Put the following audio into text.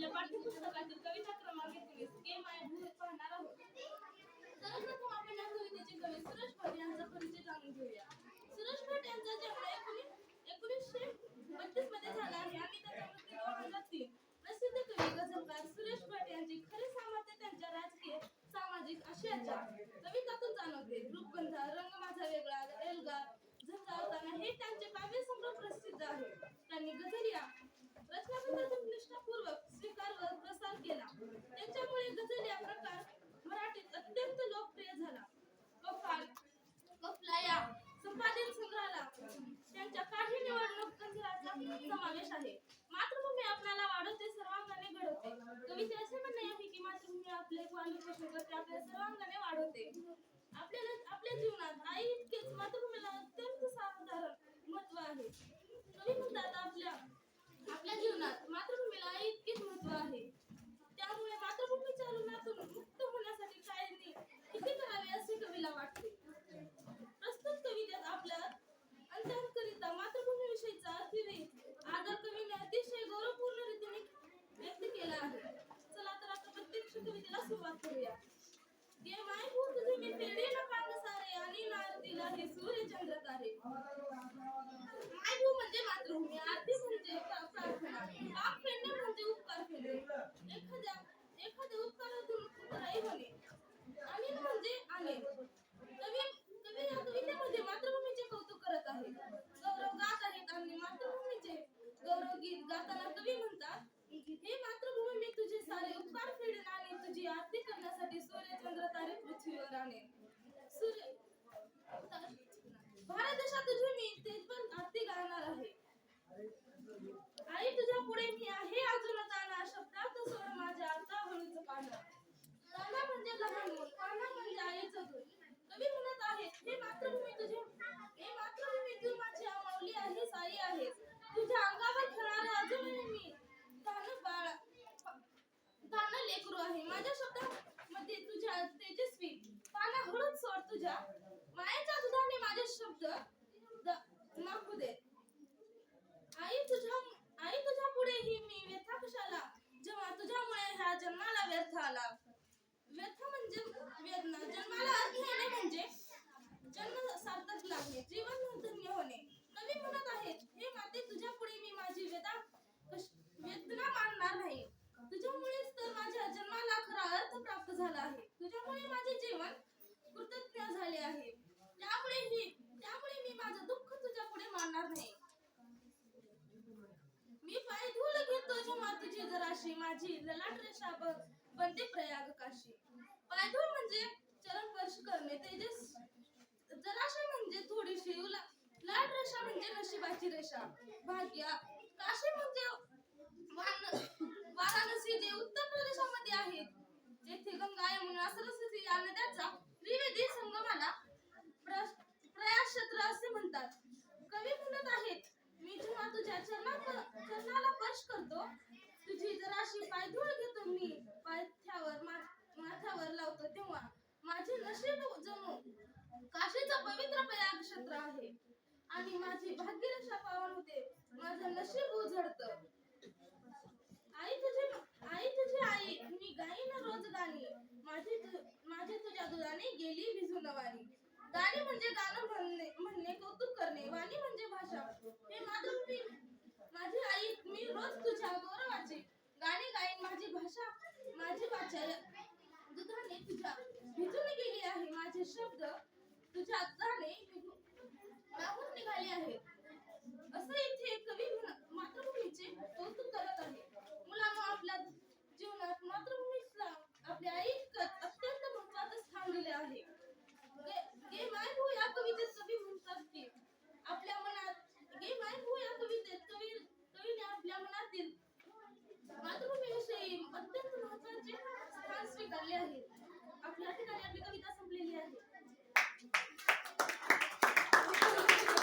आपल्या पाठ्यपुस्तकातील कविता क्रमांक एकवीस के माय भू पाहणार आहोत. सर्वप्रथम आपण या कवितेचे कवी सुरेश भट यांचा परिचय जाणून घेऊया. सुरेश भट यांचा जन्म एकोणीस एकोणीसशे बत्तीसमध्ये झाला आहे. आणि त्याचा मृत्यू दोन हजार तीन प्रसिद्ध कवी गझलकार सुरेश भट यांचे खरे सामर्थ्य त्यांच्या राजकीय सामाजिक आशयाच्या कवितातून जाणवते रूपगंधा रंग माझा वेगळा एल्गार झंझावताना हे त्यांचे आहे. मातृभूमी आपल्याला वाढवते सर्वांगाने घडवते. कविते असे म्हणणे आहे की मातृभूमी आपले पालक करते आपल्या सर्वांगाने वाढवते. आपल्याला आपल्या सुरुवात करूया भूत पांग सारे आणि नार हे सूर्य चंद्र तारे मायभू हो, म्हणजे मातृभूमी आरती म्हणजे प्रा- प्रार्थना पाप फेडणे म्हणजे उपकार फेडणे एखाद्या एखाद्या उपकारातून उतराई होणे आणि म्हणजे आणे कवी कवी या कवितेमध्ये मातृभूमीचे कौतुक करत आहे गौरव गात आहेत आणि मातृभूमीचे गौरव गीत गाताना कवी म्हणतात हे मातृभूमी मी तुझे सारे उपकार फेडेन आणि तुझी आरती करण्यासाठी सूर्य चंद्र तारे सूर्य भारत देशात तुझी मी तेच पण आरती गाणार आहे. आई तुझ्या पुढे मी आहे अजून ताना शब्दात सोड माझ्या आता हळूच पानं ताना म्हणजे लहान मूल पाना म्हणजे आईचं दूध. कवी म्हणत आहेत हे मातृभूमी तुझे हे मातृभूमी तू माझी माऊली आहेस आई आहेस तुझ्या अंगावर खेळणारे अजूनही मी धान बाळा धान लेकरू आहे. माझ्या शब्दामध्ये तुझ्या तेज पाना हळूच सोड तुझ्या मायाच्या दुधाने माझे शब्द द- नाकू दे आई तुझ्या आई तुझ्या पुढे ही मी व्यथा कशाला जेव्हा तुझ्यामुळे ह्या जन्माला व्यर्थ आला व्यथा म्हणजे वेदना जन्माला अर्थ येणे म्हणजे जन्म सार्थक लागणे जीवन धन्य होणे कवी म्हणत आहेत हे माते तुझ्या पुढे मी माझी वेदा कश- वेदना मानणार नाही तुझ्यामुळेच तर माझ्या जन्माला खरा अर्थ प्राप्त झाला आहे. तुझ्यामुळे माझे जीवन कृतज्ञ झाले आहे. त्यामुळे ही त्यामुळे मी माझं दुःख तुझ्या पुढे मानणार नाही. मी पाय धूल घेतो जेव्हा तुझी जराशी माझी ललाट रेषा बनते प्रयाग काशी पायधूळ म्हणजे चरण स्पर्श करणे तेजस जराशा म्हणजे थोडीशी लाट रेषा म्हणजे नशिबाची रेषा. भाग्य सरस्वती या नद्याचा त्रिवेदी संगमाला प्र- प्रयासक्षेत्र असे म्हणतात. कवी म्हणत आहेत मी जेव्हा तुझ्या चरणा चरणाला स्पर्श करतो तुझी जराशी पायधूळ घेतो मी पायथ्यावर माथ्यावर लावतो तेव्हा माझे नशीब जणू काशीचा पवित्र प्रयाग क्षेत्र आहे. आणि माझी भाग्यरक्षा पावन होते. माझं नशीब उजडत. आई तुझे आई तुझी आई मी गाईन रोज गाणी माझी तु- माझी तुझ्या गेली भिजून वाणी गाणी म्हणजे गाणं म्हणणे म्हणणे कौतुक करणे वाणी म्हणजे भाषा. हे मातृभूमी माझी आई मी रोज तुझ्या गौरवाची. गाणी गाईन माझी भाषा माझी वाचा